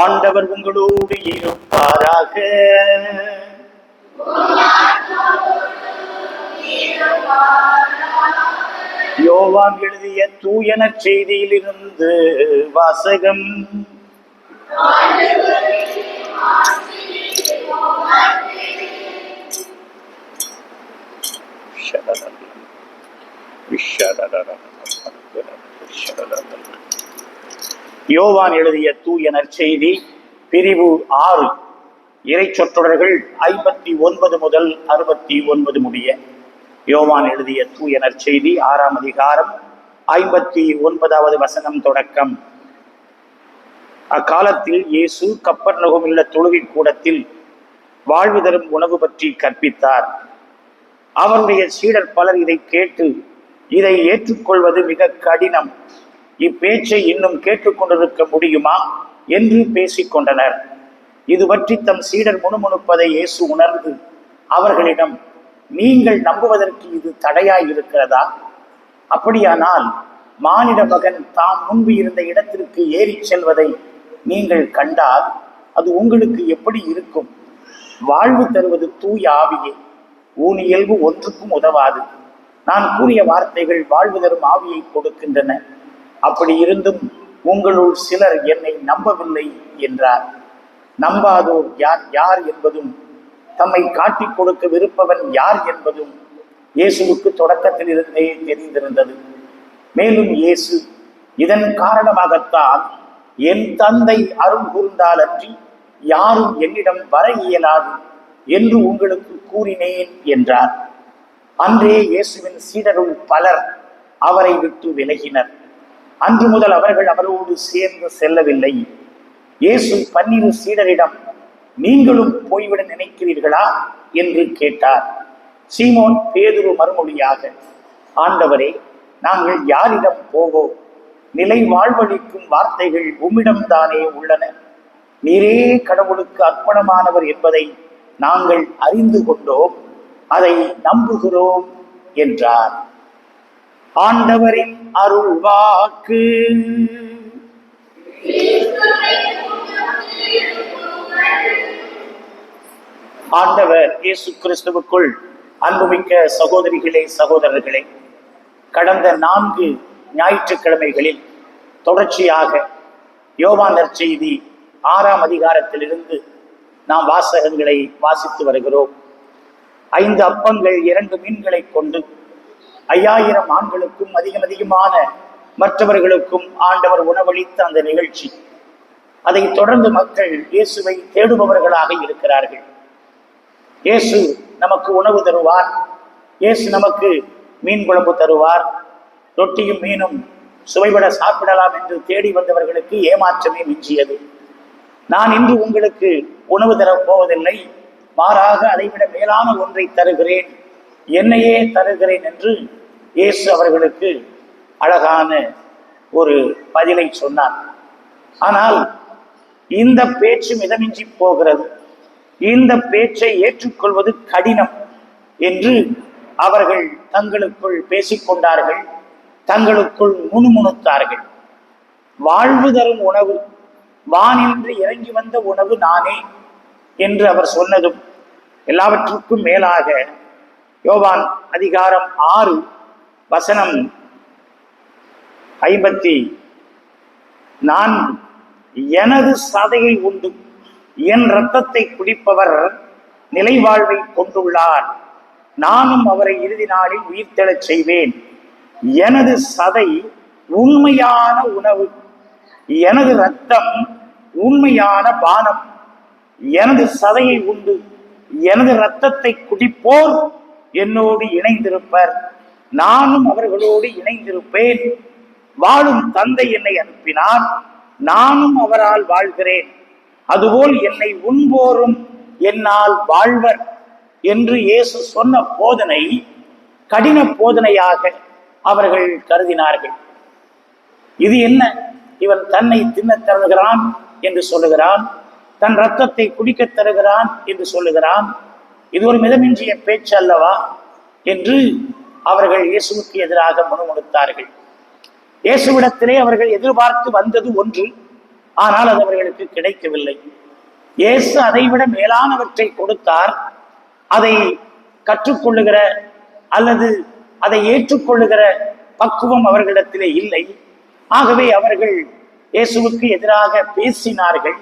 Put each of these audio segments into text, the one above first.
ஆண்டவர் உங்களோடு இருப்பாராக. யோவான் எழுதிய தூயன செய்தியிலிருந்து வாசகம். யோவான் எழுதிய தூய நற்செய்தி பிரிவு ஆறு இறை சொற்றொடர்கள் ஐம்பத்தி ஒன்பது முதல் அறுபத்தி ஒன்பது முடிய. யோவான் எழுதிய தூய நற்செய்தி ஆறாம் அதிகாரம் ஐம்பத்தி ஒன்பதாவது வசனம் தொடக்கம். அக்காலத்தில் இயேசு கப்பர் நகுமுள்ள தொழுகை கூடத்தில் வாழ்வு தரும் உணவு பற்றி கற்பித்தார். அவருடைய சீடர் பலர் இதை கேட்டு இதை ஏற்றுக்கொள்வது மிக கடினம். இப்பேச்சை இன்னும் கேட்டுக்கொண்டிருக்க முடியுமா? என்று பேசிக்கொண்டனர். இது பற்றி தம் சீடர் முணுமுணுப்பதை இயேசு உணர்ந்து அவர்களிடம் நீங்கள் நம்புவதற்கு இது தடையாய் இருக்கிறதா அப்படியானால் மானிட மகன் தாம் முன்பு இருந்த இடத்திற்கு ஏறிச் செல்வதை நீங்கள் கண்டால் அது உங்களுக்கு எப்படி இருக்கும்? வாழ்வு தருவது தூய ஆவியே ஊனியல்பு ஒன்றுக்கும் உதவாது. நான் கூறிய வார்த்தைகள் வாழ்வு தரும் ஆவியை கொடுக்கின்றன. அப்படி இருந்தும் உங்களுள் சிலர் என்னை நம்பவில்லை என்றார். நம்பாதோர் யார் யார் என்பதும் தம்மை காட்டிக் கொடுக்க விருப்பவன் யார் என்பதும் இயேசுவுக்கு தொடக்கத்தில் இருந்தே தெரிந்திருந்தது. மேலும் இயேசு இதன் காரணமாகத்தான் என் தந்தை அருள் கூர்ந்தாலன்றி யாரும் என்னிடம் வர இயலாது என்று உங்களுக்கு கூறினேன் என்றார். அன்றே இயேசுவின் சீடருள் பலர் அவரை விட்டு விலகினர். அன்று முதல் அவர்கள் அவரோடு சேர்ந்து செல்லவில்லை. இயேசு பன்னிரு சீடரிடம் நீங்களும் போய்விட நினைக்கிறீர்களா? என்று கேட்டார். சீமோன் பேதுரு மறுமொழியாக ஆண்டவரே நாங்கள் யாரிடம் போவோம்? நிலை வாழ்வழிக்கும் வார்த்தைகள் உம்மிடம்தானே உள்ளன. நீரே கடவுளுக்கு அர்ப்பணமானவர் என்பதை நாங்கள் அறிந்து கொண்டோம். அதை நம்புகிறோம் என்றார். ஆண்டவரின் அருள் வாக்கு ஆண்டவர் இயேசு கிறிஸ்துவுக்குள் அன்புமிக்க சகோதரிகளே சகோதரர்களே கடந்த நான்கு ஞாயிற்றுக்கிழமைகளில் தொடர்ச்சியாக யோவானர் நற்செய்தி ஆறாம் அதிகாரத்திலிருந்து நாம் வாசகங்களை வாசித்து வருகிறோம். ஐந்து அப்பங்கள் இரண்டு மீன்களை கொண்டு ஐயாயிரம் ஆண்களுக்கும் அதிகம் அதிகமான மற்றவர்களுக்கும் ஆண்டவர் உணவளித்த அந்த நிகழ்ச்சி. அதைத் தொடர்ந்து மக்கள் இயேசுவை தேடுபவர்களாக இருக்கிறார்கள். இயேசு நமக்கு உணவு தருவார். இயேசு நமக்கு மீன் குழம்பு தருவார். ரொட்டியும் மீனும் சுவைபட சாப்பிடலாம் என்று தேடி வந்தவர்களுக்கு ஏமாற்றமே மிஞ்சியது. நான் இன்று உங்களுக்கு உணவு தரப் போவதில்லை. மாறாக அதைவிட மேலான ஒன்றை தருகிறேன். என்னையே தருகிறேன் என்று இயேசு அவர்களுக்கு அழகான ஒரு பதிலை சொன்னார். ஆனால் இந்த பேச்சு மிதமின்றி போகிறது. இந்த பேச்சை ஏற்றுக்கொள்வது கடினம் என்று அவர்கள் தங்களுக்குள் பேசிக்கொண்டார்கள் தங்களுக்குள் முணுமுணுத்தார்கள். வாழ்வு தரும் உணவு வானின்று இறங்கி வந்த உணவு நானே என்று அவர் சொன்னதும் எல்லாவற்றுக்கும் மேலாக யோவான் அதிகாரம் ஆறு வசனம் ஐம்பத்தி நான்கு. எனது சதையை உண்டு என் இரத்தத்தை குடிப்பவர் நிலை வாழ்வை கொண்டுள்ளார். நானும் அவரை இறுதி நாளில் உயிர்த்தெழச் செய்வேன். எனது சதை உண்மையான உணவு. எனது ரத்தம் உண்மையான பானம். எனது சதையை உண்டு. எனது இரத்தத்தை குடிப்போர் என்னோடு இணைந்திருப்பர். நானும் அவர்களோடு இணைந்திருப்பேன். வாழும் தந்தை என்னை அனுப்பினார். நானும் அவரால் வாழ்கிறேன். அதுபோல் என்னை உண்போரும் என்னால் வாழ்வர் என்று இயேசு சொன்ன போதனை கடின போதனையாக அவர்கள் கருதினார்கள். இது என்ன? இவன் தன்னை தின்னத் தருகிறான் என்று சொல்லுகிறான். தன் ரத்தத்தை குடிக்கத் தருகிறான் என்று சொல்லுகிறான். இது ஒரு மிதமின்றிய பேச்சு அல்லவா? என்று அவர்கள் இயேசுவுக்கு எதிராக முணுமுணுத்தார்கள் இயேசுவிடத்திலே அவர்கள் எதிர்பார்த்து வந்தது ஒன்று ஆனால் அது அவர்களுக்கு கிடைக்கவில்லை. இயேசு அதைவிட மேலானவற்றை கொடுத்தார். அதை கற்றுக்கொள்ளுகிற அல்லது அதை ஏற்றுக்கொள்ளுகிற பக்குவம் அவர்களிடத்திலே இல்லை. ஆகவே அவர்கள் இயேசுவுக்கு எதிராக பேசினார்கள்.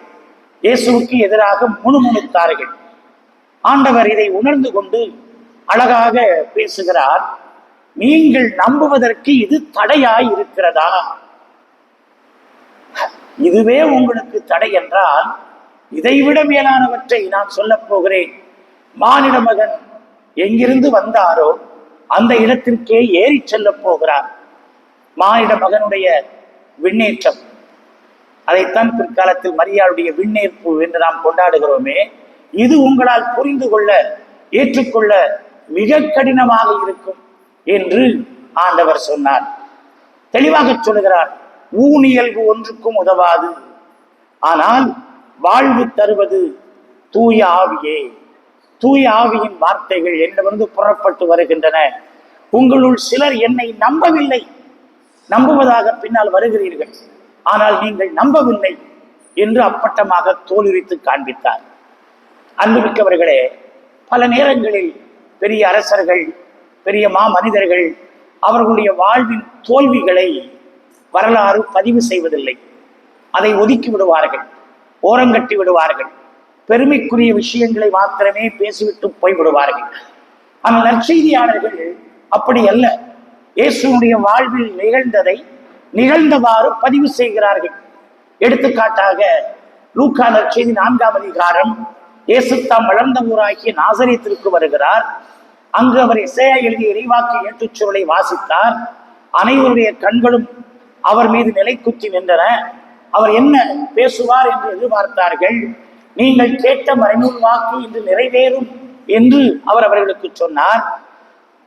இயேசுவுக்கு எதிராக முணுமுணுத்தார்கள் ஆண்டவர் இதை உணர்ந்து கொண்டு அழகாக பேசுகிறார். நீங்கள் நம்புவதற்கு இது தடையாய் இருக்கிறதா இதுவே உங்களுக்கு தடை என்றால் இதைவிட மேலானவற்றை நான் சொல்லப் போகிறேன். மானிட மகன் எங்கிருந்து வந்தாரோ அந்த இடத்திற்கே ஏறி செல்ல போகிறார். மானிட மகனுடைய விண்ணேற்றம். அதைத்தான் பிற்காலத்தில் மரியாளுடைய விண்ணேற்பு என்று நாம் கொண்டாடுகிறோமே இது உங்களால் புரிந்து கொள்ள ஏற்றுக்கொள்ள மிக கடினமாக இருக்கும். என்று ஆண்டவர் சொன்னார். தெளிவாக சொல்லுகிறார் ஊனியல்பு ஒன்றுக்கும் உதவாது ஆனால் வாழ்வு தருவது தூய ஆவியே. தூய ஆவியின் வார்த்தைகள் என்னிடமிருந்து புறப்பட்டு வருகின்றன. உங்களுள் சிலர் என்னை நம்பவில்லை. நம்புவதாக பின்னால் வருகிறீர்கள். ஆனால் நீங்கள் நம்பவில்லை என்று அப்பட்டமாக தோலுரித்து காண்பித்தார். அன்புமிக்கவர்களே பல நேரங்களில் பெரிய அரசர்கள் பெரிய மா மனிதர்கள் அவர்களுடைய வாழ்வின் தோல்விகளை வரலாறு பதிவு செய்வதில்லை. அதை ஒதுக்கி விடுவார்கள் ஓரங்கட்டி விடுவார்கள். பெருமைக்குரிய விஷயங்களை மாத்திரமே பேசிவிட்டு போய்விடுவார்கள் ஆனால் நற்செய்தியாளர்கள் அப்படி அல்ல. இயேசுனுடைய வாழ்வில் நிகழ்ந்ததை நிகழ்ந்தவாறு பதிவு செய்கிறார்கள். எடுத்துக்காட்டாக லூக்கா நற்செய்தி நான்காம் அதிகாரம் இயேசு தாம் வளர்ந்த ஊராகிய நாசரியத்திற்கு வருகிறார். அங்கு அவர் இசையா எழுதிய இறைவாக்கு ஏற்றுச் சுருளை வாசித்தார். அனைவருடைய கண்களும் அவர் மீது நிலை குத்தி நின்றன. அவர் என்ன பேசுவார் என்று எதிர்பார்த்தார்கள். நீங்கள் கேட்ட மறைநூல் வாக்கு இன்று நிறைவேறும் என்று அவர் அவர்களுக்கு சொன்னார்.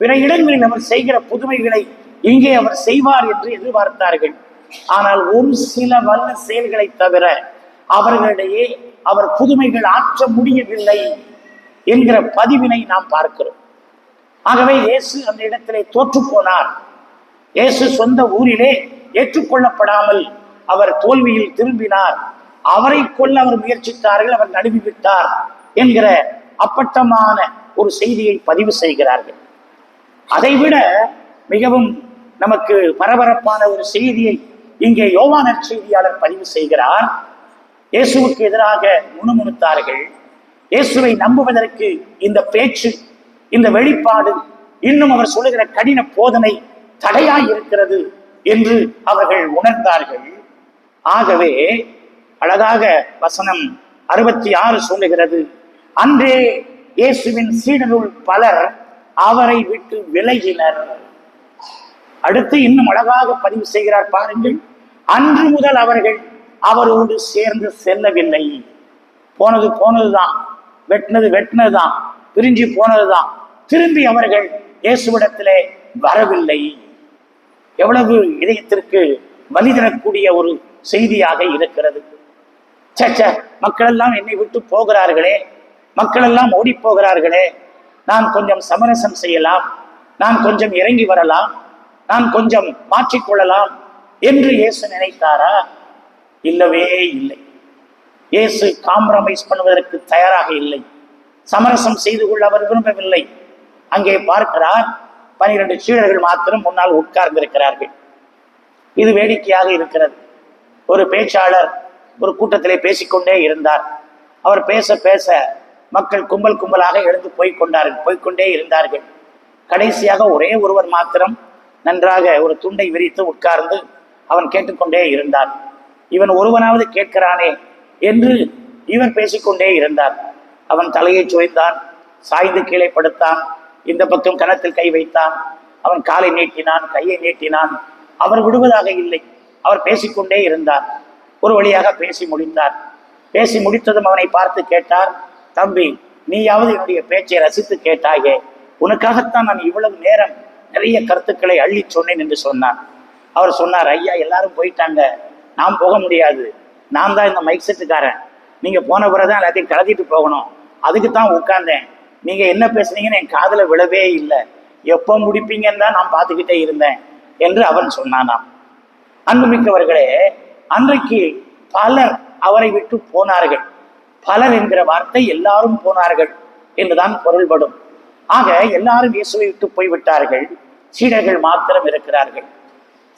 பிற இடங்களில் அவர் செய்கிற புதுமைகளை இங்கே அவர் செய்வார் என்று எதிர்பார்த்தார்கள். ஆனால் ஒரு சில வல்ல செயல்களை தவிர அவர்களிடையே அவர் புதுமைகள் ஆற்ற முடியவில்லை என்கிற பதிவினை நாம் பார்க்கிறோம். ஆகவே இயேசு அந்த இடத்திலே தோற்று போனார் இயேசு சொந்த ஊரிலே ஏற்றுக்கொள்ளப்படாமல் அவர் தோல்வியில் திரும்பினார். அவரை கொல்ல அவர் முயற்சித்தார்கள் அவர் நடுவிவிட்டார் என்கிற அப்பட்டமான ஒரு செய்தியை பதிவு செய்கிறார்கள். அதைவிட மிகவும் நமக்கு பரபரப்பான ஒரு செய்தியை இங்கே யோவான செய்தியாளர் பதிவு செய்கிறார். இயேசுவுக்கு எதிராக முணுமுணுத்தார்கள். இயேசுவை நம்புவதற்கு இந்த பேச்சு இந்த வெளிப்பாடு இன்னும் அவர் சொல்லுகிற கடின போதனை தடையாய் இருக்கிறது என்று அவர்கள் உணர்ந்தார்கள். ஆகவே அழகாக வசனம் அறுபத்தி ஆறு சொல்லுகிறது அன்றே இயேசுவின் சீடருள் பலர் அவரை விட்டு விலகினர். அடுத்து இன்னும் அழகாக பதிவு செய்கிறார் பாருங்கள் அன்று முதல் அவர்கள் அவரோடு சேர்ந்து செல்லவில்லை. போனது போனதுதான் வெட்டினது வெட்டினதுதான் பிரிஞ்சு போனதுதான் திரும்பி அவர்கள் இயேசுவிடத்திலே வரவில்லை. எவ்வளவு இதயத்திற்கு வலி தரக்கூடிய ஒரு செய்தியாக இருக்கிறது. சச்ச மக்கள் எல்லாம் என்னை விட்டு போகிறார்களே. மக்கள் எல்லாம் ஓடி போகிறார்களே. நான் கொஞ்சம் சமரசம் செய்யலாம். நான் கொஞ்சம் இறங்கி வரலாம். நான் கொஞ்சம் மாற்றிக்கொள்ளலாம் என்று இயேசு நினைத்தாரா? இல்லவே இல்லை. இயேசு காம்ப்ரமைஸ் பண்ணுவதற்கு தயாராக இல்லை. சமரசம் செய்து கொள்ள அவர் விரும்பவில்லை. அங்கே பார்க்கிறார். பனிரெண்டு சீடர்கள் மாத்திரம் முன்னால் உட்கார்ந்திருக்கிறார்கள். இது வேடிக்கையாக இருக்கிறது. ஒரு பேச்சாளர் ஒரு கூட்டத்திலே பேசிக்கொண்டே இருந்தார். அவர் பேச பேச மக்கள் கும்பல் கும்பலாக எழுந்து போய்கொண்டார்கள் போய்கொண்டே போய்க்கொண்டே இருந்தார்கள். கடைசியாக ஒரே ஒருவர் மாத்திரம் நன்றாக ஒரு துண்டை விரித்து உட்கார்ந்து அவன் கேட்டுக்கொண்டே இருந்தான் இவன் ஒருவனாவது கேட்கிறானே என்று இவன் பேசிக்கொண்டே இருந்தான் அவன் தலையை சுவைந்தான் சாய்ந்து கீழே படுத்தான். இந்த பக்கம் கணத்தில் கை வைத்தான். அவன் காலை நீட்டினான் கையை நீட்டினான். அவர் விடுவதாக இல்லை. அவர் பேசிக்கொண்டே இருந்தார். ஒரு வழியாக பேசி முடித்தார். பேசி முடித்ததும் அவனை பார்த்து கேட்டார் தம்பி நீயாவது என்னுடைய பேச்சை ரசித்து கேட்டாயே. உனக்காகத்தான் நான் இவ்வளவு நேரம் நிறைய கருத்துக்களை அள்ளி சொன்னேன் என்று சொன்னான் அவர் சொன்னார் ஐயா எல்லாரும் போயிட்டாங்க. நான் போக முடியாது. நான் தான் இந்த மைக் செட்டுக்காரன். நீங்க போன பிறகுதான் எல்லாத்தையும் கலத்திட்டு போகணும். அதுக்கு தான் உட்கார்ந்தேன். நீங்கள் என்ன பேசுனீங்கன்னு என் காதில் விழவே இல்லை. எப்போ முடிப்பீங்கன்னு தான் நான் பார்த்துக்கிட்டே இருந்தேன் என்று அவன் சொன்னானாம். அன்புமிக்கவர்களே அன்றைக்கு பலர் அவரை விட்டு போனார்கள். பலர் என்கிற வார்த்தை எல்லாரும் போனார்கள் என்றுதான் பொருள்படும். ஆக எல்லாரும் இயேசுவை விட்டு போய்விட்டார்கள் சீடர்கள் மாத்திரம் இருக்கிறார்கள்.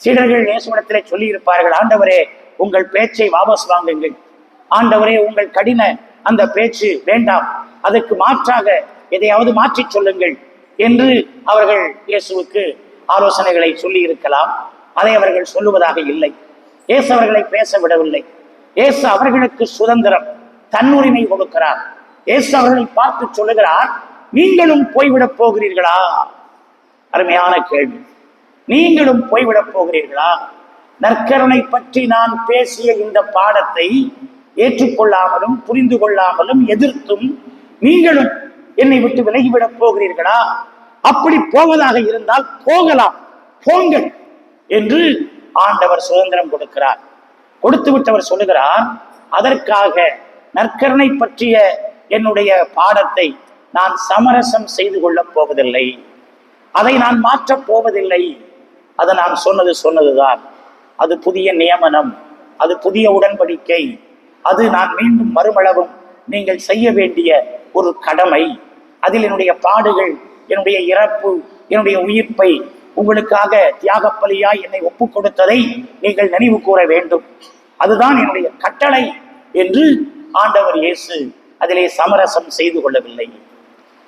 சீடர்கள் இயேசுவிடத்திலே சொல்லி இருப்பார்கள் ஆண்டவரே உங்கள் பேச்சை வாபஸ் வாங்குங்கள். ஆண்டவரே உங்கள் கடின அந்த பேச்சு வேண்டாம். அதற்கு மாற்றாக எதையாவது மாற்றி சொல்லுங்கள் என்று அவர்கள் இயேசுவுக்கு ஆலோசனைகளை சொல்லி இருக்கலாம் அதை அவர்கள் சொல்லுவதாக இல்லை. இயேசு அவர்களை பேச விடவில்லை. இயேசு அவர்களுக்கு சுதந்திரம் தன்னுரிமை கொடுக்கிறார். இயேசு அவர்களை பார்த்து சொல்லுகிறார் நீங்களும் போய்விடப் போகிறீர்களா? அருமையான கேள்வி. நீங்களும் போய்விடப் போகிறீர்களா? நற்கருணை பற்றி நான் பேசிய இந்த பாடத்தை ஏற்றுக்கொள்ளாமலும் புரிந்து கொள்ளாமலும் எதிர்த்தும் நீங்களும் என்னை விட்டு விலகிவிடப் போகிறீர்களா? அப்படி போவதாக இருந்தால் போகலாம் போங்கள் என்று ஆண்டவர் சுதந்திரம் கொடுக்கிறார். கொடுத்து விட்டவர் சொல்லுகிறார் அதற்காக நற்கருணை பற்றிய என்னுடைய பாடத்தை நான் சமரசம் செய்து கொள்ளப் போவதில்லை. அதை நான் மாற்றப் போவதில்லை. அதை நான் சொன்னது சொன்னதுதான். அது புதிய நியமனம் அது புதிய உடன்படிக்கை. அது நான் மீண்டும் மறுமளவும் நீங்கள் செய்ய வேண்டிய ஒரு கடமை. அதில் என்னுடைய பாடுகள் என்னுடைய இறப்பு என்னுடைய உயிர்ப்பை உங்களுக்காக தியாகப்பலியாய் என்னை ஒப்புக் கொடுத்ததை நீங்கள் நினைவு கூற வேண்டும். அதுதான் என்னுடைய கட்டளை என்று ஆண்டவர் இயேசு அதிலே சமரசம் செய்து கொள்ளவில்லை.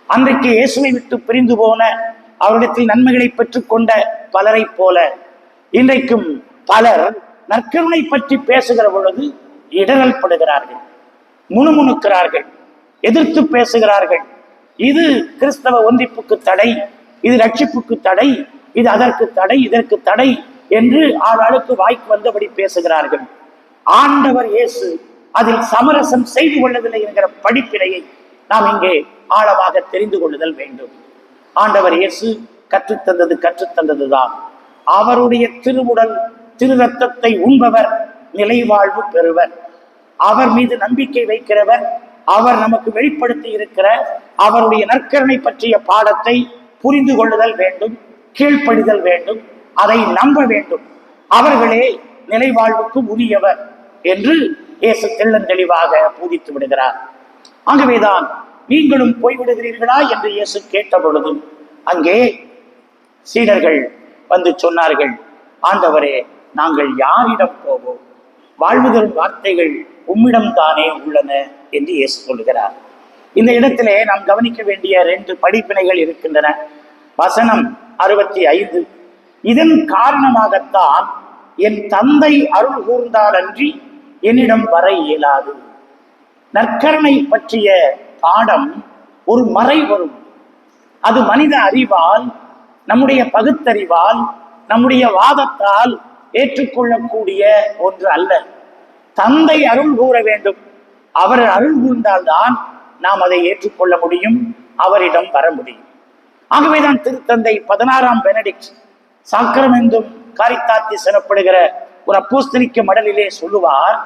அன்றைக்கு இயேசுவை விட்டு பிரிந்து போன அவரிடத்தில் நன்மைகளை பெற்றுக்கொண்ட பலரைப் போல இன்றைக்கும் பலர் நற்கருணை பற்றி பேசுகிற பொழுது இடரல் படுகிறார்கள் முணுமுணுக்கிறார்கள். எதிர்த்து பேசுகிறார்கள். இது கிறிஸ்தவ ஒன்றிப்புக்கு தடை இது ரட்சிப்புக்கு தடை இது அதற்கு தடை இதற்கு தடை என்று ஆளாளுக்கு வாய்க்கு வந்தபடி பேசுகிறார்கள். ஆண்டவர் இயேசு அதில் சமரசம் செய்து கொள்ளவில்லை என்கிற படிப்பினையை நாம் இங்கே ஆழமாக தெரிந்து கொள்ளுதல் வேண்டும். ஆண்டவர் இயேசு கற்றுத்தந்தது கற்றுத்தந்ததுதான் அவருடைய திருவுடல் திரு ரத்தத்தை உண்பவர் நிலைவாழ்வு பெறுவர். அவர் மீது நம்பிக்கை வைக்கிறவர் அவர் நமக்கு வெளிப்படுத்தி இருக்கிற அவருடைய நற்கரணை பற்றிய பாடத்தை புரிந்து கொள்ளுதல் வேண்டும் கீழ்ப்படிதல் வேண்டும் அதை நம்ப வேண்டும். அவர்களே நிலைவாழ்வுக்கு உரியவர் என்று இயேசு தெள்ளந்தெளிவாக பூதித்து விடுகிறார். ஆகவேதான் நீங்களும் போய்விடுகிறீர்களா என்று இயேசு கேட்ட பொழுது அங்கே சீடர்கள் வந்து சொன்னார்கள் ஆண்டவரே நாங்கள் யாரிடம் போவோம்? வாழ்வுதல் வார்த்தைகள் உம்மிடம் தானே உள்ளன? என்று இயேசு சொல்லுகிறார். இந்த இடத்திலே நாம் கவனிக்க வேண்டிய ரெண்டு படிப்பினைகள் இருக்கின்றன. வசனம் அறுபத்தி ஐந்து. இதன் காரணமாகத்தான் என் தந்தை அருள் கூர்ந்தாலன்றி என்னிடம் வர இயலாது. நற்கரணை பற்றிய பாடம் ஒரு மறை வரும். அது மனித அறிவால் நம்முடைய பகுத்தறிவால் நம்முடைய வாதத்தால் ஏற்றுக்கொள்ளக்கூடிய ஒன்று அல்ல. தந்தை அருள் கூற வேண்டும். அவர் அருள் கூர்ந்தால்தான் நாம் அதை ஏற்றுக்கொள்ள முடியும் அவரிடம் வர முடியும். ஆகவேதான் திருத்தந்தை பதினாறாம் பெனடிக்ட் சாக்கிரமெந்தும் காரித்தாத்தி எனப்படுகிற ஒரு அப்போஸ்தலிக்க மடலிலே சொல்லுவார்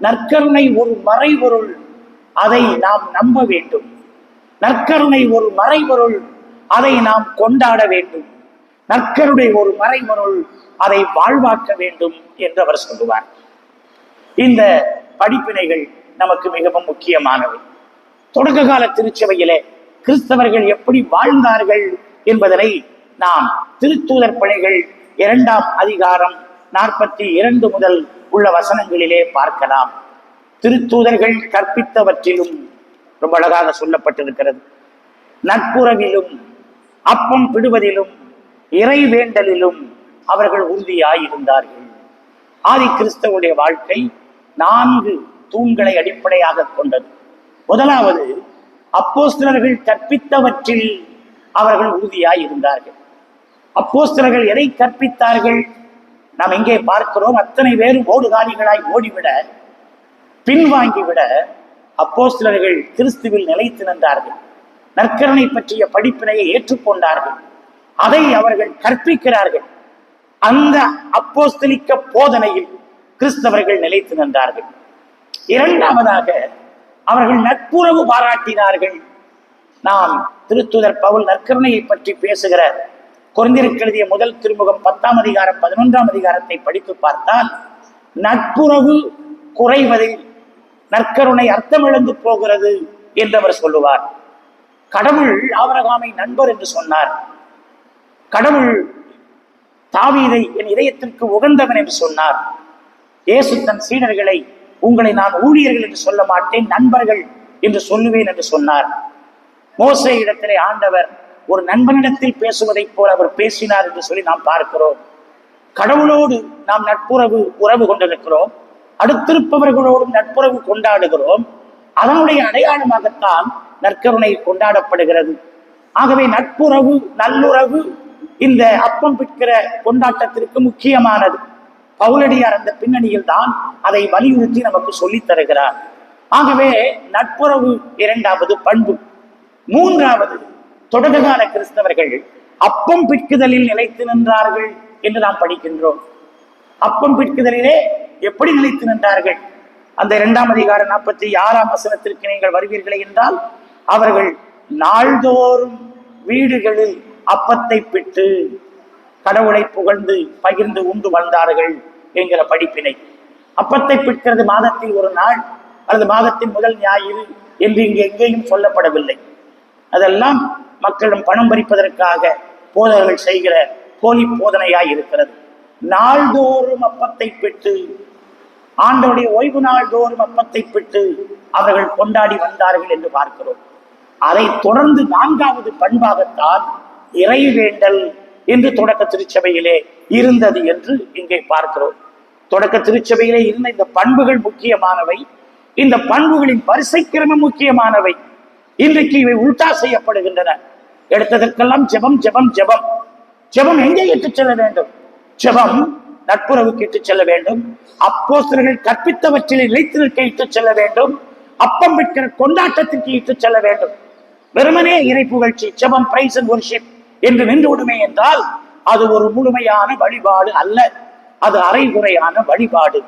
நற்கருணை ஒரு மறைபொருள் அதை நாம் நம்ப வேண்டும். நற்கருணை ஒரு மறைபொருள் அதை நாம் கொண்டாட வேண்டும். நற்கருணை ஒரு மறைபொருள் அதை வாழ்வாக்க வேண்டும் என்று அவர் சொல்லுவார். இந்த படிப்பினைகள் நமக்கு மிகவும் முக்கியமானவை. தொடக்க கால திருச்சபையிலே கிறிஸ்தவர்கள் எப்படி வாழ்ந்தார்கள் என்பதனை நாம் திருத்தூதர் பணிகள் இரண்டாம் அதிகாரம் நாற்பத்தி இரண்டு முதல் உள்ள வசனங்களிலே பார்க்கலாம். திருத்தூதர்கள் கற்பித்தவற்றிலும் ரொம்ப அழகாக சொல்லப்பட்டிருக்கிறது. நட்புறவிலும் அப்பம் பிடுவதிலும் இறை வேண்டலிலும் அவர்கள் உறுதியாயிருந்தார்கள். ஆதி கிறிஸ்தவனுடைய வாழ்க்கை நான்கு தூண்களை அடிப்படையாக கொண்டது. முதலாவது அப்போஸ்தலர்கள் கற்பித்தவற்றில் அவர்கள் உறுதியாய் இருந்தார்கள் அப்போஸ்தலர்கள் எதை கற்பித்தார்கள்? நாம் எங்கே பார்க்கிறோம் அத்தனை பேரும் ஓடுகாலிகளாய் ஓடிவிட பின்வாங்கிவிட அப்போஸ்தலர்கள் கிறிஸ்துவில் நிலைத்து நின்றார்கள். நற்கரணை பற்றிய படிப்பினையை ஏற்றுக்கொண்டார்கள். அதை அவர்கள் கற்பிக்கிறார்கள். அந்த அப்போஸ்தலிக்க போதனையில் கிறிஸ்தவர்கள் நிலைத்து நின்றார்கள். இரண்டாவதாக அவர்கள் நட்புறவு பாராட்டினார்கள். நாம் திருத்துதர் பவுல் நற்கருணையை பற்றி பேசுகிற குறைந்திருக்கிறதிய முதல் திருமுகம் பத்தாம் அதிகாரம் பதினொன்றாம் அதிகாரத்தை படித்து பார்த்தால் நட்புறவு குறைவதில் நற்கருணை அர்த்தமிழந்து போகிறது என்றவர் சொல்லுவார். கடவுள் ஆபரகாமை நண்பர் என்று சொன்னார். கடவுள் தாவீதை என் இதயத்திற்கு உகந்தவன் என்று சொன்னார். இயேசு தன் சீடர்களை உங்களை நான் ஊழியர்கள் என்று சொல்ல மாட்டேன் நண்பர்கள் என்று சொல்லுவேன் என்று சொன்னார். மோசை இடத்திலே ஆண்டவர் ஒரு நண்பனிடத்தில் பேசுவதைப் போல அவர் பேசினார் என்று சொல்லி நாம் பார்க்கிறோம். கடவுளோடு நாம் நட்புறவு உறவு கொண்டிருக்கிறோம். அடுத்திருப்பவர்களோடும் நட்புறவு கொண்டாடுகிறோம். அதனுடைய அடையாளமாகத்தான் நற்கருணை கொண்டாடப்படுகிறது. ஆகவே நட்புறவு நல்லுறவு இந்த அப்பம் பிற்கிற கொண்டாட்டத்திற்கு முக்கியமானது. பவுலடியார் அந்த பின்னணியில் தான் அதை வலியுறுத்தி நமக்கு சொல்லித் தருகிறார். ஆகவே நட்புறவு இரண்டாவது பண்பு. மூன்றாவது தொடக்ககால கிறிஸ்தவர்கள் அப்பம் பிற்குதலில் நிலைத்து நின்றார்கள் என்று நாம் படிக்கின்றோம். அப்பம் பிற்குதலிலே எப்படி நிலைத்து நின்றார்கள்? அந்த இரண்டாம் அதிகார நாற்பத்தி ஆறாம் வசனத்திற்கு நீங்கள் வருவீர்களே என்றால் அவர்கள் நாள்தோறும் வீடுகளில் அப்பத்தை பிட்டு கடவுளை புகழ்ந்து பகிர்ந்து உண்டு வந்தார்கள் என்கிற படிப்பினை. அப்பத்தை பிற்கிறது மாதத்தில் ஒரு நாள் அல்லது மாதத்தின் முதல் ஞாயிறு என்று இங்கு எங்கேயும் சொல்லப்படவில்லை. அதெல்லாம் மக்களிடம் பணம் பறிப்பதற்காக போதகர்கள் செய்கிற போலி போதனையாய் இருக்கிறது. நாள்தோறும் அப்பத்தை பெற்று ஆண்டவருடைய ஓய்வு நாள்தோறும் அப்பத்தை பெற்று அவர்கள் கொண்டாடி வந்தார்கள் என்று பார்க்கிறோம். அதை தொடர்ந்து நான்காவது பண்பாகத்தான் இறை இன்று தொடக்க திருச்சபையிலே இருந்தது என்று இங்கே பார்க்கிறோம். தொடக்க திருச்சபையிலே இருந்த இந்த பண்புகள் முக்கியமானவை. இந்த பண்புகளின் வரிசை கிரமம் முக்கியமானவை. இன்றைக்கு இவை உல்டா செய்யப்படுகின்றன. எடுத்ததற்கெல்லாம் ஜெபம் ஜெபம் ஜெபம். ஜெபம் எங்கே இட்டுச் செல்ல வேண்டும்? ஜெபம் நட்புறவுக்கு இட்டுச் செல்ல வேண்டும். அப்போஸ்தர்கள் கற்பித்தவற்றில் இழைத்து நிற்க இட்டுச் செல்ல வேண்டும். அப்பம் விற்கிற கொண்டாட்டத்திற்கு இட்டுச் செல்ல வேண்டும். வெறுமனே இறை புகழ்ச்சி ஜெபம் பிரைஸ் அண்ட் ஒர்ஷிப் என்று நின்று விடுமே என்றால் அது ஒரு முழுமையான வழிபாடு அல்ல. அது அரைகுறையான வழிபாடு.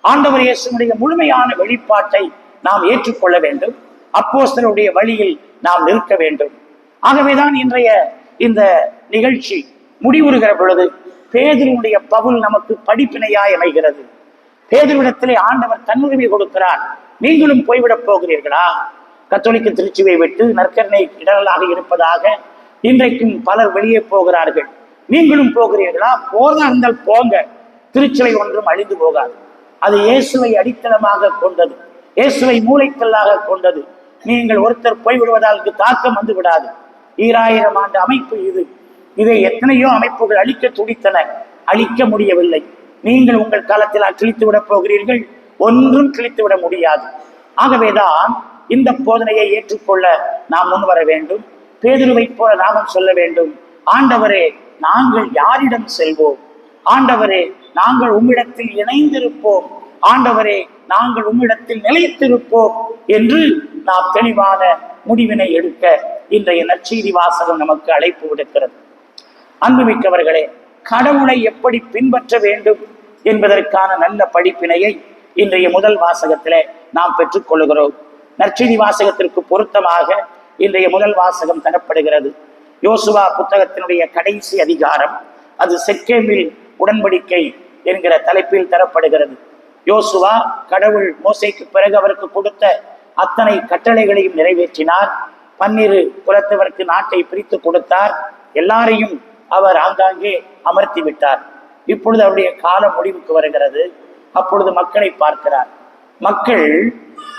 ஆண்டவர் இயேசுடைய முழுமையான வெளிப்பாட்டை நாம் ஏற்றுக்கொள்ள வேண்டும். அப்போஸ்தருடைய வழியில் நாம் நிற்க வேண்டும். ஆகவேதான் இன்றைய இந்த நிகழ்ச்சி முடிவுறுகிற பொழுது பேதருடைய பவுல் நமக்கு படிப்பினையாய் அமைகிறது. பேதுருவிடத்திலே ஆண்டவர் தன்னுரிமை கொடுக்கிறார். நீங்களும் போய்விடப் போகிறீர்களா? கத்தோலிக்க திருச்சியை விட்டு நற்கரணை இடரலாக இருப்பதாக இன்றைக்கும் பலர் வெளியே போகிறார்கள். நீங்களும் போகிறீர்களா? போறதா இருந்தால் போங்க. திருச்சிலை ஒன்றும் அழிந்து போகாது. அது இயேசுவை அடித்தளமாக கொண்டது. இயேசுவை மூளைக்கல்லாக கொண்டது. நீங்கள் ஒருத்தர் போய்விடுவதால் தாக்கம் வந்து விடாது. ஈராயிரம் ஆண்டு அமைப்பு இது. இதை எத்தனையோ அமைப்புகள் அழிக்க துடித்தன. அழிக்க முடியவில்லை. நீங்கள் உங்கள் காலத்தில் கிழித்து விடப் போகிறீர்கள். ஒன்றும் கிழித்து விட முடியாது. ஆகவேதான் இந்த போதனையை ஏற்றுக்கொள்ள நாம் முன்வர வேண்டும். பேதுருவை போல நாமும் சொல்ல வேண்டும். ஆண்டவரே நாங்கள் யாரிடம் செல்வோம்? ஆண்டவரே நாங்கள் உம்மிடத்தில் இணைந்திருப்போம். ஆண்டவரே நாங்கள் உம்மிடத்தில் நிலைத்திருப்போம் என்று நாம் தெளிவான முடிவினை எடுக்க இன்றைய நற்செய்தி வாசகம் நமக்கு அழைப்பு விடுக்கிறது. அன்புமிக்கவர்களே கடவுளை எப்படி பின்பற்ற வேண்டும் என்பதற்கான நல்ல படிப்பினையை இன்றைய முதல் வாசகத்திலே நாம் பெற்றுக்கொள்கிறோம் நற்செய்தி வாசகத்திற்கு பொருத்தமாக இன்றைய முதல் வாசகம் தரப்படுகிறது. யோசுவா புத்தகத்தினுடைய கடைசி அதிகாரம் அது செக்கேமில் உடன்படிக்கை என்கிற தலைப்பில் தரப்படுகிறது. யோசுவா கடவுள் மோசைக்கு பிறகு அவருக்கு கொடுத்த அத்தனை கட்டளைகளையும் நிறைவேற்றினார். பன்னிரு குலத்தவருக்கு நாட்டை பிரித்து கொடுத்தார். எல்லாரையும் அவர் ஆங்காங்கே அமர்த்தி விட்டார். இப்பொழுது அவருடைய காலம் முடிவுக்கு வருகிறது. அப்பொழுது மக்களை பார்க்கிறார். மக்கள்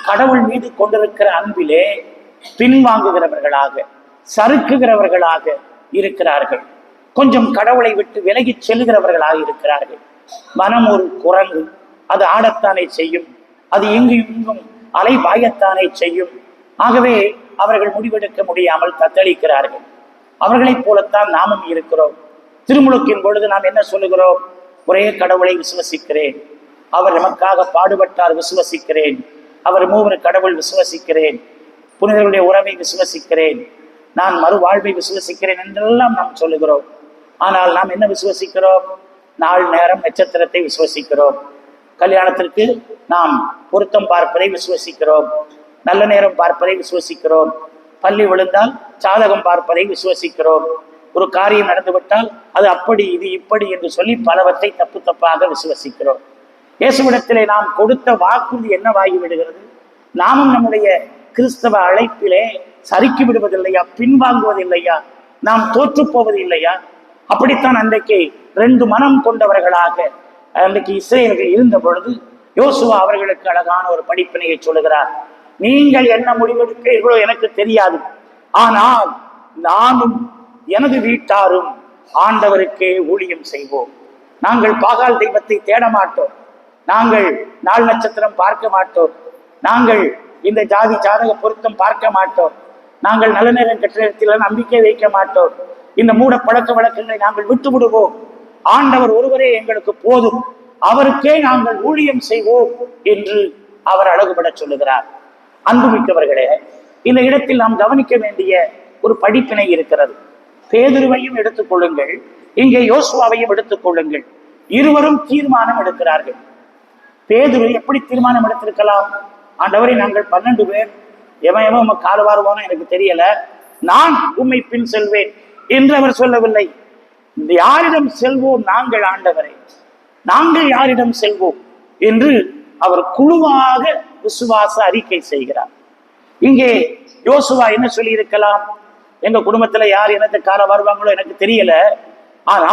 கடவுள் மீது கொண்டிருக்கிற அன்பிலே பின்வாங்குகிறவர்களாக சறுக்குகிறவர்களாக இருக்கிறார்கள். கொஞ்சம் கடவுளை விட்டு விலகிச் செல்கிறவர்களாக இருக்கிறார்கள். மனம் ஒரு குரங்கு அது ஆடத்தானே செய்யும். அது எங்கும் இங்கும் அலை பாயத்தானே செய்யும். ஆகவே அவர்கள் முடிவெடுக்க முடியாமல் தத்தளிக்கிறார்கள். அவர்களைப் போலத்தான் நாமும் இருக்கிறோம். திருமுழுக்கின் பொழுது நாம் என்ன சொல்லுகிறோம்? ஒரே கடவுளை விசுவசிக்கிறேன். அவர் நமக்காக பாடுபட்டார் விசுவசிக்கிறேன். அவர் மூவர் கடவுள் விசுவசிக்கிறேன். புனிதர்களுடைய உறவை விசுவசிக்கிறேன். நான் மறுவாழ்வை விசுவசிக்கிறேன் என்றெல்லாம் நாம் சொல்லுகிறோம். ஆனால் நாம் என்ன விசுவசிக்கிறோம்? நாள் நேரம் நட்சத்திரத்தை விசுவசிக்கிறோம். கல்யாணத்திற்கு நாம் பொருத்தம் பார்ப்பதை விசுவசிக்கிறோம். நல்ல நேரம் பார்ப்பதை விசுவசிக்கிறோம். பள்ளி விழுந்தால் சாதகம் பார்ப்பதை விசுவசிக்கிறோம். ஒரு காரியம் நடந்துவிட்டால் அது அப்படி இது இப்படி என்று சொல்லி பலவற்றை தப்பு தப்பாக விசுவசிக்கிறோம். இயேசுவிடத்திலே நாம் கொடுத்த வாக்குறுதி என்னவாகி விடுகிறது நாமும் நம்முடைய கிறிஸ்தவ அழைப்பிலே சறுக்கி விடுவதில்லையா? பின்வாங்குவதில்லையா? நாம் தோற்று போவது இல்லையா அப்படித்தான் அன்றைக்கு ரெண்டு மனம் கொண்டவர்களாக அன்றைக்கு இஸ்ரேலர்கள் இருந்த பொழுது யோசுவா அவர்களுக்கு அழகான ஒரு படிப்பினையை சொல்லுகிறார். நீங்கள் என்ன முடிவெடுக்கிறீர்களோ எனக்கு தெரியாது. ஆனால் நானும் எனது வீட்டாரும் ஆண்டவருக்கே ஊழியம் செய்வோம். நாங்கள் பாகால் தெய்வத்தை தேட மாட்டோம் நாங்கள் நாள் நட்சத்திரம் பார்க்க மாட்டோம். நாங்கள் இந்த ஜாதி ஜாதக பொருத்தம் பார்க்க மாட்டோம். நாங்கள் நல்ல நேரம் கெட்ட நேரத்தில் நம்பிக்கை வைக்க மாட்டோம். இந்த மூட பழக்க வழக்கங்களை நாங்கள் விட்டு விடுவோம். ஆண்டவர் ஒருவரே எங்களுக்கு போதும். அவருக்கே நாங்கள் ஊழியம் செய்வோம் என்று அவர் அழகுபட சொல்லுகிறார். அன்புமிக்கவர்களே இந்த இடத்தில் நாம் கவனிக்க வேண்டிய ஒரு படிப்பினை இருக்கிறது. பேதுருவையும் எடுத்துக்கொள்ளுங்கள் இங்கே யோசுவாவையும் எடுத்துக்கொள்ளுங்கள் இருவரும் தீர்மானம் எடுக்கிறார்கள். பேதுரு எப்படி தீர்மானம் எடுத்திருக்கலாம்? ஆண்டவரை நாங்கள் பன்னெண்டு பேர். எவன் எவன் உமக்கு கால் வாருவானோ எனக்கு தெரியல. நான் உம்மை பின் செல்வேன் என்று அவர் சொல்லவில்லை. யாரிடம் செல்வோம் நாங்கள் ஆண்டவரை? நாங்கள் யாரிடம் செல்வோம் என்று அவர் குழுவாக விசுவாச அறிக்கை செய்கிறார். இங்கே யோசுவா என்ன சொல்லி இருக்கலாம் எங்க குடும்பத்துல யார் எனக்கு கால வருவாங்களோ எனக்கு தெரியல. ஆனா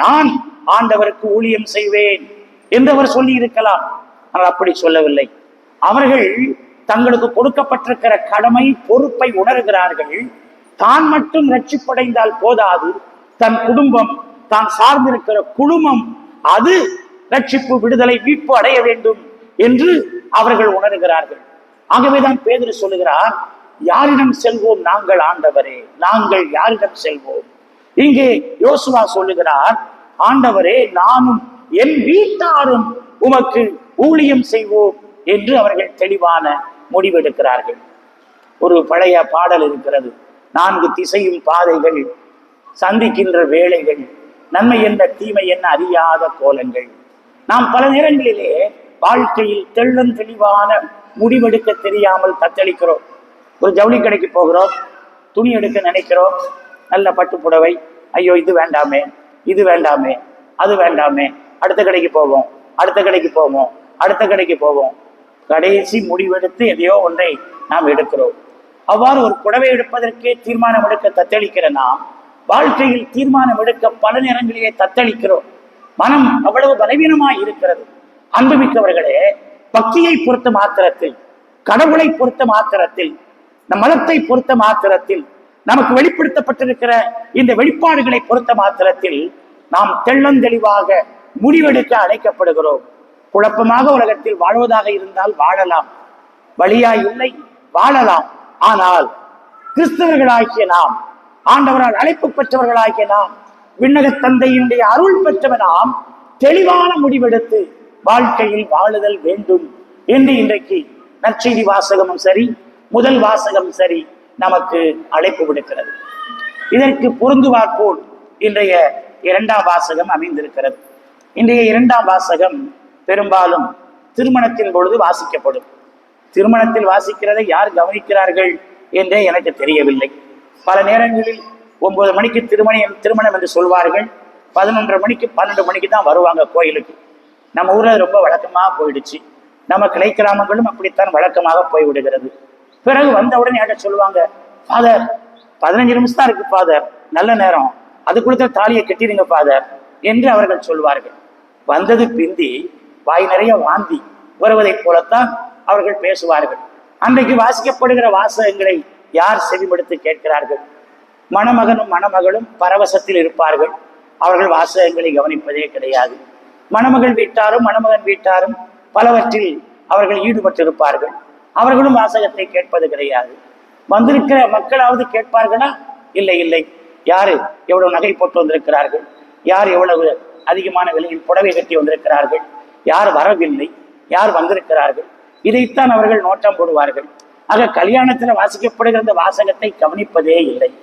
நான் ஆண்டவருக்கு ஊழியம் செய்வேன் என்று அவர் சொல்லி இருக்கலாம் ஆனால் அப்படி சொல்லவில்லை. அவர்கள் தங்களுக்கு கொடுக்கப்பட்டிருக்கிற கடமை பொறுப்பை உணர்கிறார்கள். தான் மட்டும் ரட்சிப்படைந்தால் போதாது. தன் குடும்பம் தான் சார்ந்திருக்கிற குழுமம் அது ரட்சிப்பு விடுதலை மீட்பு அடைய வேண்டும் என்று அவர்கள் உணர்கிறார்கள். ஆகவேதான் பேதர் சொல்லுகிறார் யாரிடம் செல்வோம் நாங்கள் ஆண்டவரே நாங்கள் யாரிடம் செல்வோம்? இங்கே யோசுவா சொல்லுகிறார் ஆண்டவரே நானும் என் வீட்டாரும் உமக்கு ஊழியம் செய்வோம். என்று அவர்கள் தெளிவான முடிவெடுக்கிறார்கள். ஒரு பழைய பாடல் இருக்கிறது. நான்கு திசையும் பாதைகள் சந்திக்கின்ற வேலைகள் நன்மை என்ன தீமை என்ன அறியாத கோலங்கள். நாம் பல நேரங்களிலே வாழ்க்கையில் தெள்ளம் தெளிவான முடிவெடுக்க தெரியாமல் தத்தளிக்கிறோம். ஒரு ஜவுளி கடைக்கு போகிறோம் துணி எடுக்க நினைக்கிறோம் நல்ல பட்டு புடவை ஐயோ இது வேண்டாமே இது வேண்டாமே அது வேண்டாமே அடுத்த கடைக்கு போவோம் அடுத்த கடைக்கு போவோம் அடுத்த கடைக்கு போவோம். கடைசி முடிவெடுத்து எதையோ ஒன்றை நாம் எடுக்கிறோம். அவ்வாறு ஒரு புடவை எடுப்பதற்கே தீர்மானம் எடுக்க தத்தளிக்கிற நாம் வாழ்க்கையில் தீர்மானம் எடுக்க பல நேரங்களிலே தத்தளிக்கிறோம். மனம் அவ்வளவு பலவீனமாய் இருக்கிறது. அன்புமிக்கவர்களே பக்தியை பொறுத்த மாத்திரத்தில் கடவுளை பொறுத்த மாத்திரத்தில் நம் மதத்தை பொறுத்த மாத்திரத்தில் நமக்கு வெளிப்படுத்தப்பட்டிருக்கிற இந்த வெளிப்பாடுகளை பொறுத்த மாத்திரத்தில் நாம் தெள்ளந்தெளிவாக முடிவெடுக்க அழைக்கப்படுகிறோம். குழப்பமாக உலகத்தில் வாழ்வதாக இருந்தால் வாழலாம். வழியாய் இல்லை வாழலாம். ஆனால் கிறிஸ்தவர்களாகிய நாம் ஆண்டவரால் அழைப்பு பெற்றவர்களாகிய நாம் விண்ணக தந்தையினுடைய அருள் பெற்றவ நாம் தெளிவான முடிவெடுத்து வாழ்க்கையில் வாழுதல் வேண்டும் என்று இன்றைக்கு நற்செய்தி வாசகமும் சரி முதல் வாசகம் சரி நமக்கு அழைப்பு விடுக்கிறது. இதற்கு பொருந்துவார் போல் இன்றைய இரண்டாம் வாசகம் அமைந்திருக்கிறது. இன்றைய இரண்டாம் வாசகம் பெரும்பாலும் திருமணத்தின் பொழுது வாசிக்கப்படும். திருமணத்தில் வாசிக்கிறதை யார் கவனிக்கிறார்கள் என்றே எனக்கு தெரியவில்லை. பல நேரங்களில் ஒன்பது மணிக்கு திருமணம் திருமணம் என்று சொல்வார்கள். பதினொன்றரை மணிக்கு பன்னெண்டு மணிக்கு தான் வருவாங்க கோயிலுக்கு. நம்ம ஊரில் ரொம்ப வழக்கமாக போயிடுச்சு. நம்ம கிளை கிராமங்களும் அப்படித்தான் வழக்கமாக போய் விடுகிறது பிறகு வந்தவுடனே உடனே யார்ட்ட சொல்லுவாங்க ஃபாதர் பதினஞ்சு நிமிஷம் தான் இருக்கு ஃபாதர் நல்ல நேரம். அதுக்குள்ள தாலியை கட்டிடுங்க ஃபாதர் என்று அவர்கள் சொல்வார்கள். வந்தது பிந்தி வாய் நிறைய வாந்தி வருவதைப் போலத்தான் அவர்கள் பேசுவார்கள். அன்றைக்கு வாசிக்கப்படுகிற வாசகங்களை யார் செவிமடுத்து கேட்கிறார்கள்? மணமகனும் மணமகளும் பரவசத்தில் இருப்பார்கள். அவர்கள் வாசகங்களை கவனிப்பதே கிடையாது. மணமகள் வீட்டாரும் மணமகன் வீட்டாரும் பலவற்றில் அவர்கள் ஈடுபட்டிருப்பார்கள். அவர்களும் வாசகத்தை கேட்பது கிடையாது. வந்திருக்கிற மக்களாவது கேட்பார்களா? இல்லை இல்லை. யாரு எவ்வளவு நகை போட்டு வந்திருக்கிறார்கள்? யார் எவ்வளவு அதிகமான விலையில் புடவை கட்டி வந்திருக்கிறார்கள்? யார் வரவில்லை யார் வந்திருக்கிறார்கள் இதைத்தான் அவர்கள் நோட்டம் போடுவார்கள். ஆக கல்யாணத்தில் வாசிக்கப்படுகிற இந்த வாசகத்தை கவனிப்பதே இல்லை.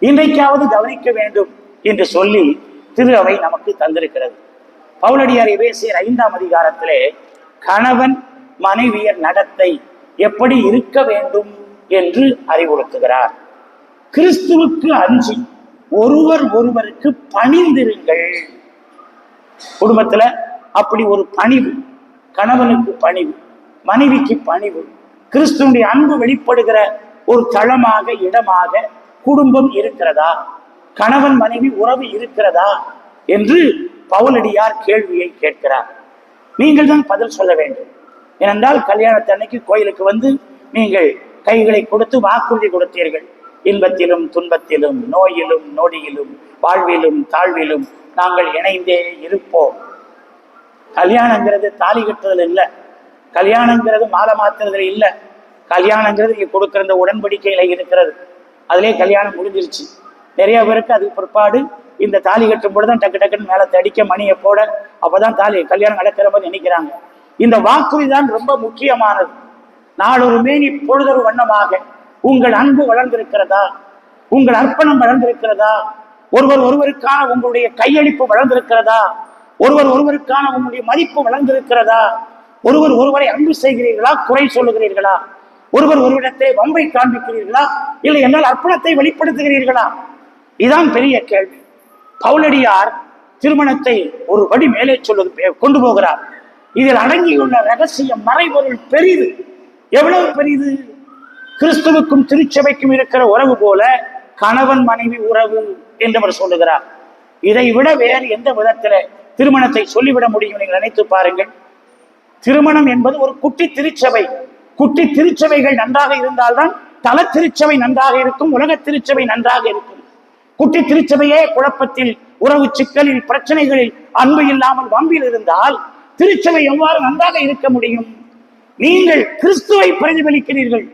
இன்றைக்காவது கவனிக்க வேண்டும் என்று சொல்லி திரு அவை நமக்கு தந்திருக்கிறது. பவுலடியார் பேசிய ஐந்தாம் அதிகாரத்திலே கணவன் மனைவியர் நடத்தை எப்படி இருக்க வேண்டும்? என்று அறிவுறுத்துகிறார். கிறிஸ்துவுக்கு அஞ்சி ஒருவர் ஒருவருக்கு பணிந்திருங்கள். குடும்பத்துல அப்படி ஒரு பணிவு கணவனுக்கு பணிவு மனைவிக்கு பணிவு கிறிஸ்துவனுடைய அன்பு வெளிப்படுகிற ஒரு தளமாக இடமாக குடும்பம் இருக்கிறதா? கணவன் மனைவி உறவு இருக்கிறதா? என்று பவுலடியார் கேள்வியை கேட்கிறார். நீங்கள் தான் பதில் சொல்ல வேண்டும். ஏனென்றால் கல்யாணத்தன்னைக்கு கோயிலுக்கு வந்து நீங்கள் கைகளை கொடுத்து வாக்குறுதி கொடுத்தீர்கள். இன்பத்திலும் துன்பத்திலும் நோயிலும் நொடியிலும் வாழ்விலும் தாழ்விலும் நாங்கள் இணைந்தே இருப்போம். கல்யாணங்கிறது தாலி கட்டுறதுல இல்லை. கல்யாணங்கிறது மாலை மாத்துறதுல இல்லை. கல்யாணங்கிறது இங்க கொடுக்கிற இந்த உடன்படிக்கையில இருக்கிறது. அதிலே கல்யாணம் முடிஞ்சிருச்சு. நிறைய பேருக்கு அது பிற்பாடு இந்த தாலி கட்டும் பொழுது தான் டக்கு டக்குன்னு மேல தடிக்க மணியை போட அப்பதான் தாலி கல்யாணம் நடக்கிற மாதிரி நினைக்கிறாங்க. இந்த வாக்குறுதி தான் ரொம்ப முக்கியமானது. நாளொரு மேனி பொழுதொரு வண்ணமாக உங்கள் அன்பு வளர்ந்திருக்கிறதா? உங்கள் அர்ப்பணம் வளர்ந்திருக்கிறதா? ஒருவர் ஒருவருக்கான உங்களுடைய கையளிப்பு வளர்ந்திருக்கிறதா? ஒருவர் ஒருவருக்கான உங்களுடைய மதிப்பு வளர்ந்திருக்கிறதா ஒருவர் ஒருவரை அன்பு செய்கிறீர்களா? குறை சொல்லுகிறீர்களா? ஒருவர் ஒருவரிடத்தை வம்பை காண்பிக்கிறீர்களா? இல்லை என்றால் அர்ப்பணத்தை வெளிப்படுத்துகிறீர்களா? இதான் பெரிய கேள்வி. பவுலடியார் திருமணத்தை ஒரு படி மேலே சொல்வது கொண்டு போகிறார். இதில் அடங்கியுள்ள ரகசியம் மறைபொருள் பெரிது. எவ்வளவு பெரிது? கிறிஸ்துவுக்கும் திருச்சபைக்கும் இருக்கிற உறவு போல கணவன் மனைவி உறவு என்றவர் சொல்லுகிறார். இதை விட வேறு எந்த விதத்தில் திருமணத்தை சொல்லிவிட முடியும் நீங்கள் நினைத்து பாருங்கள். திருமணம் என்பது ஒரு குட்டி திருச்சபை. குட்டி திருச்சபைகள் நன்றாக இருந்தால்தான் தல திருச்சபை நன்றாக இருக்கும் உலக திருச்சபை நன்றாக இருக்கும். குட்டி திருச்சபையே குழப்பத்தில் உறவு சிக்கலில் பிரச்சனைகளில் அன்பு இல்லாமல் வம்பில் இருந்தால் திருச்சபை எவ்வாறு நன்றாக இருக்க முடியும்? நீங்கள் கிறிஸ்துவை பிரதிபலிக்கிறீர்கள்.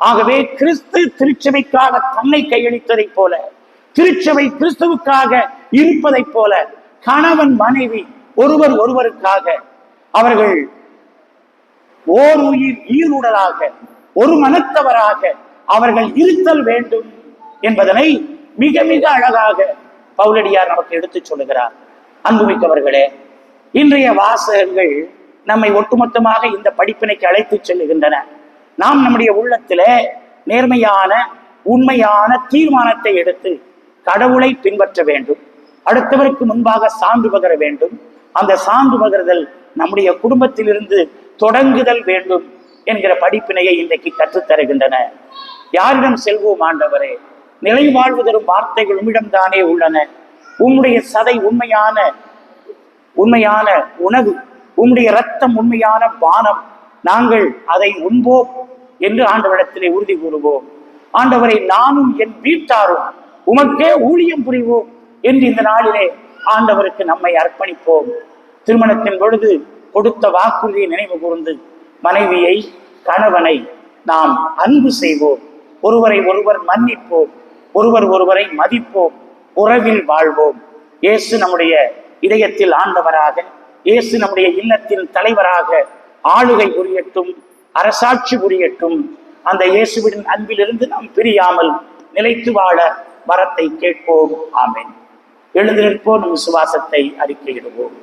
ஆகவே கிறிஸ்து திருச்சபைக்காக தன்னை கையளித்ததைப் போல திருச்சபை கிறிஸ்துவுக்காக இருப்பதைப் போல கணவன் மனைவி ஒருவர் ஒருவருக்காக அவர்கள் ஓர் உயிர் ஈருடலாக ஒரு மனத்தவராக அவர்கள் இருத்தல் வேண்டும் என்பதனை மிக மிக அழகாக பவுலடியார் நமக்கு எடுத்துச் சொல்லுகிறார். அன்புமிக்கவர்களே இன்றைய வாசகங்கள் நம்மை ஒட்டுமொத்தமாக இந்த படிப்பினைக்கு அழைத்துச் செல்லுகின்றன. நாம் நம்முடைய உள்ளத்திலே நேர்மையான உண்மையான தீர்மானத்தை எடுத்து கடவுளை பின்பற்ற வேண்டும். அடுத்தவருக்கு முன்பாக சான்று பகர வேண்டும். அந்த சான்று பகர்தல் நம்முடைய குடும்பத்திலிருந்து தொடங்குதல் வேண்டும் என்கிற படிப்பினையை இன்றைக்கு கற்றுத்தருகின்றன. யாரிடம் செல்வோம் ஆண்டவரே நிலை வாழ்வு தரும் வார்த்தைகள் உம்மிடம்தானே உள்ளன. உம்முடைய சதை உண்மையான உண்மையான உணவு உம்முடைய ரத்தம் உண்மையான பானம் நாங்கள் அதை உண்போம் என்று ஆண்டவரிடத்திலே உறுதி கூறுவோம். ஆண்டவரை நானும் என் வீட்டாரும் உமக்கே ஊழியம் புரிவோம். என்று இந்த நாளிலே ஆண்டவருக்கு நம்மை அர்ப்பணிப்போம். திருமணத்தின் பொழுது கொடுத்த வாக்குறுதியை நினைவு கூர்ந்து மனைவியை கணவனை நாம் அன்பு செய்வோம். ஒருவரை ஒருவர் மன்னிப்போம். ஒருவர் ஒருவரை மதிப்போம். உறவில் வாழ்வோம். இயேசு நம்முடைய இதயத்தில் ஆண்டவராக இயேசு நம்முடைய இல்லத்தின் தலைவராக ஆளுகை புரியட்டும் அரசாட்சி புரியட்டும். அந்த இயேசுவின் அன்பிலிருந்து நாம் பிரியாமல் நிலைத்து வாழ வரத்தை கேட்போம். ஆமென். எழுந்திருப்போம் நம் விசுவாசத்தை அறிக்கையிடுவோம்.